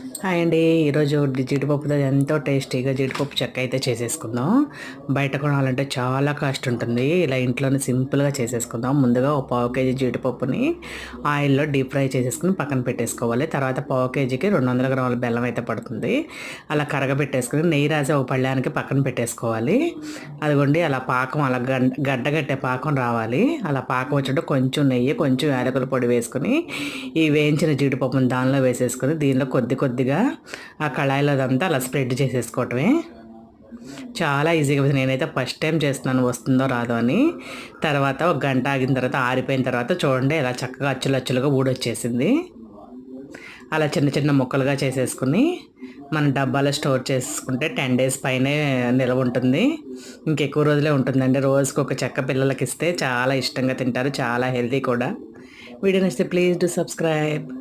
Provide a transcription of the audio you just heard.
Hi అండి. ఈరోజు జీడిపప్పుతో ఎంతో టేస్టీగా జీడిపప్పు చెక్క అయితే చేసేసుకుందాం. బయట కొనాలంటే చాలా కాస్ట్ ఉంటుంది. ఇలా ఇంట్లోనే సింపుల్గా చేసేసుకుందాం. ముందుగా ఒక పావు కేజీ జీడిపప్పుని ఆయిల్లో డీప్ ఫ్రై చేసేసుకుని పక్కన పెట్టేసుకోవాలి. తర్వాత పావు కేజీకి రెండు వందల గ్రాముల బెల్లం అయితే పడుతుంది. అలా కరగబెట్టేసుకుని నెయ్యి రాసి ఒక పళ్ళానికి పక్కన పెట్టేసుకోవాలి. అదిగోండి అలా పాకం అలా గడ్డ గడ్డగట్టే పాకం రావాలి. అలా పాకం వచ్చినట్టు కొంచెం నెయ్యి కొంచెం యాలకుల పొడి వేసుకుని ఈ వేయించిన జీడిపప్పుని దానిలో వేసేసుకుని దీనిలో కొద్ది కొద్దిగా ఆ కళాయిలో అదంతా అలా స్ప్రెడ్ చేసేసుకోవటమే. చాలా ఈజీగా నేనైతే ఫస్ట్ టైం చేస్తున్నాను వస్తుందో రాదో అని. తర్వాత ఒక గంట ఆగిన తర్వాత ఆరిపోయిన తర్వాత చూడండి ఇలా చక్కగా అచ్చులు అచ్చులుగా ఊడొచ్చేసింది. అలా చిన్న చిన్న ముక్కలుగా చేసేసుకుని మన డబ్బాలో స్టోర్ చేసుకుంటే టెన్ డేస్ పైనే నిల్వ ఉంటుంది. ఇంకెక్కువ రోజులే ఉంటుందండి. రోజుకి ఒక చెక్క పిల్లలకి ఇస్తే చాలా ఇష్టంగా తింటారు చాలా హెల్తీ కూడా. వీడియో నచ్చితే ప్లీజ్ డూ సబ్స్క్రైబ్.